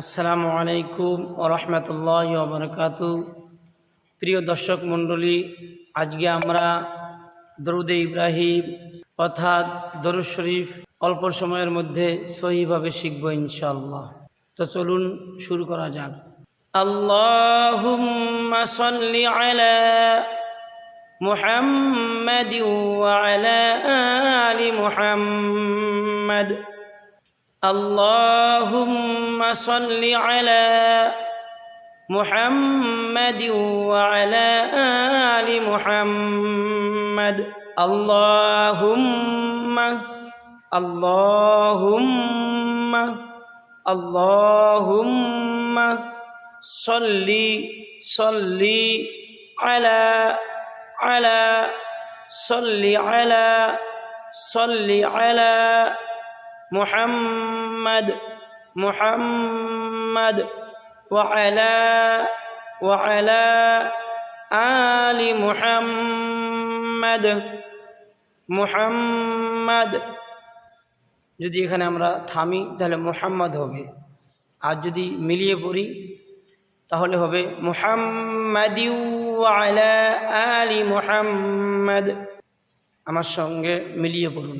আসসালামু আলাইকুম ও রহমতুল্লাহ বরকাত প্রিয় দর্শক মণ্ডলী, আজকে আমরা দরুদে ইব্রাহিম অর্থাৎ দরুদ শরীফ অল্প সময়ের মধ্যে সহিভাবে শিখব ইনশাল্লাহ তো চলুন শুরু করা যাক। আল্লাহুম্মা اللهم صل على محمد وعلى آل محمد. اللهم اللهم اللهم صل صل على على صل على صل على محمد محمد وعلى وعلى آل محمد محمد যদি এখানে আমরা থামি তাহলে মুহাম্মদ হবে আর যদি মিলিয়ে পড়ি তাহলে হবে মুহাম্মাদি ওয়ালা আলি মুহাম্মদ আমার সঙ্গে মিলিয়ে পড়ুন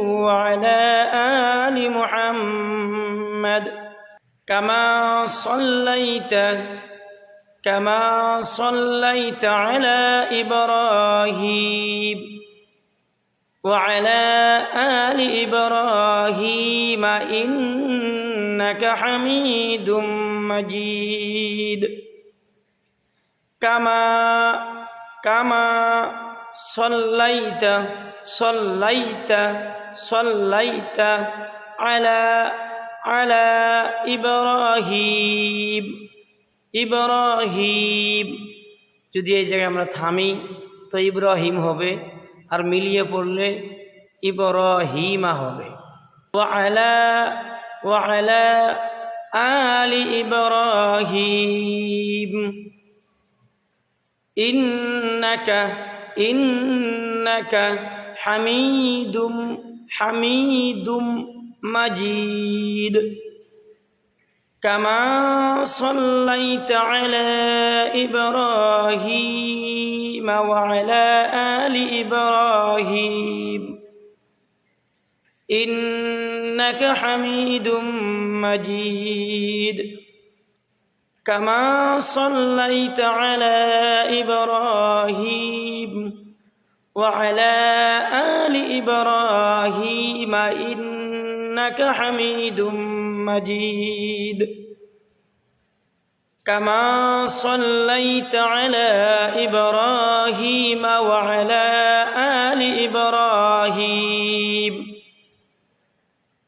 وعلى آل محمد. كما صليت كما صليت على إبراهيم وعلى آل إبراهيم إنك حميد مجيد. كما كما صليت صليت صليت على على إبراهيم ইব্রাহিম যদি এই জায়গায় আমরা থামি তো ইব্রাহিম হবে আর মিলিয়ে পড়লে ইব্রাহিমা হবে ওয়ালা ওয়ালা আলি ইব্রাহিম ইন্নাকা ইন্নাকা হামিদুম হামিদুম মাজিদ كما صليت على إبراهيم وعلى آل إبراهيم إنك حميد مجيد كما صليت على إبراهيم وعلى آل إبراهيم إنك حميد مجيد. كما صليت على إبراهيم وعلى آل إبراهيم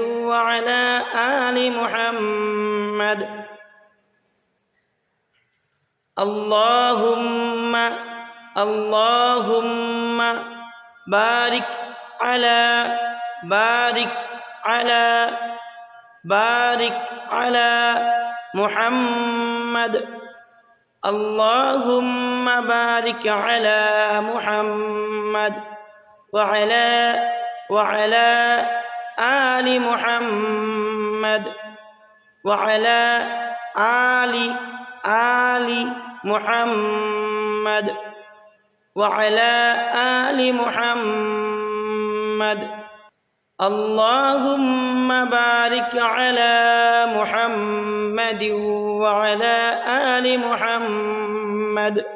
وعلى آل محمد. اللهم اللهم بارك على بارك على بارك على محمد. اللهم بارك على محمد وعلى وعلى آل محمد وعلى آل آل محمد وعلى آل محمد. اللهم بارك على محمد وعلى آل محمد.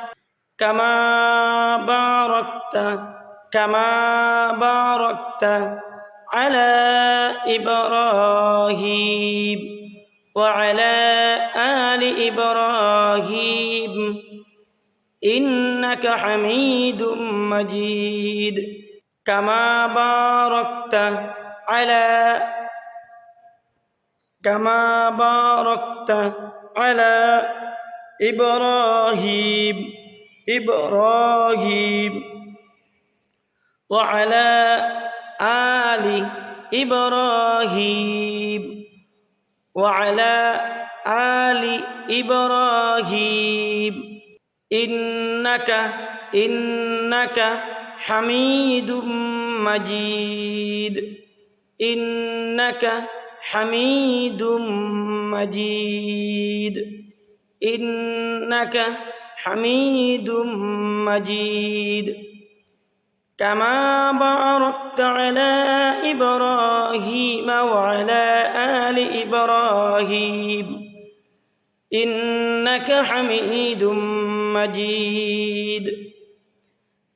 كما باركت كما باركت على إبراهيم وعلى آل إبراهيم. إنك حميد مجيد. كما باركت على كما باركت على إبراهيم. إبراهيم وعلى آل إبراهيم وعلى آل إبراهيم إنك إنك حميد مجيد إنك حميد مجيد إنك حميد مجيد. كما باركت على إبراهيم وعلى آل إبراهيم. إنك حميد مجيد.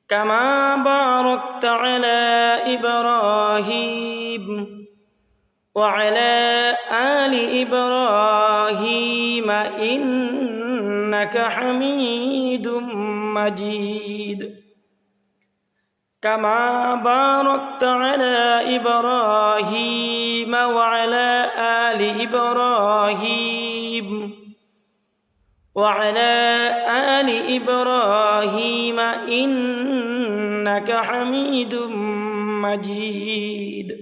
كما باركت على إبراهيم وعلى آل إبراهيم. إنك حميد مجيد. كما باركت على إبراهيم وعلى آل إبراهيم وعلى آل إبراهيم إنك حميد مجيد.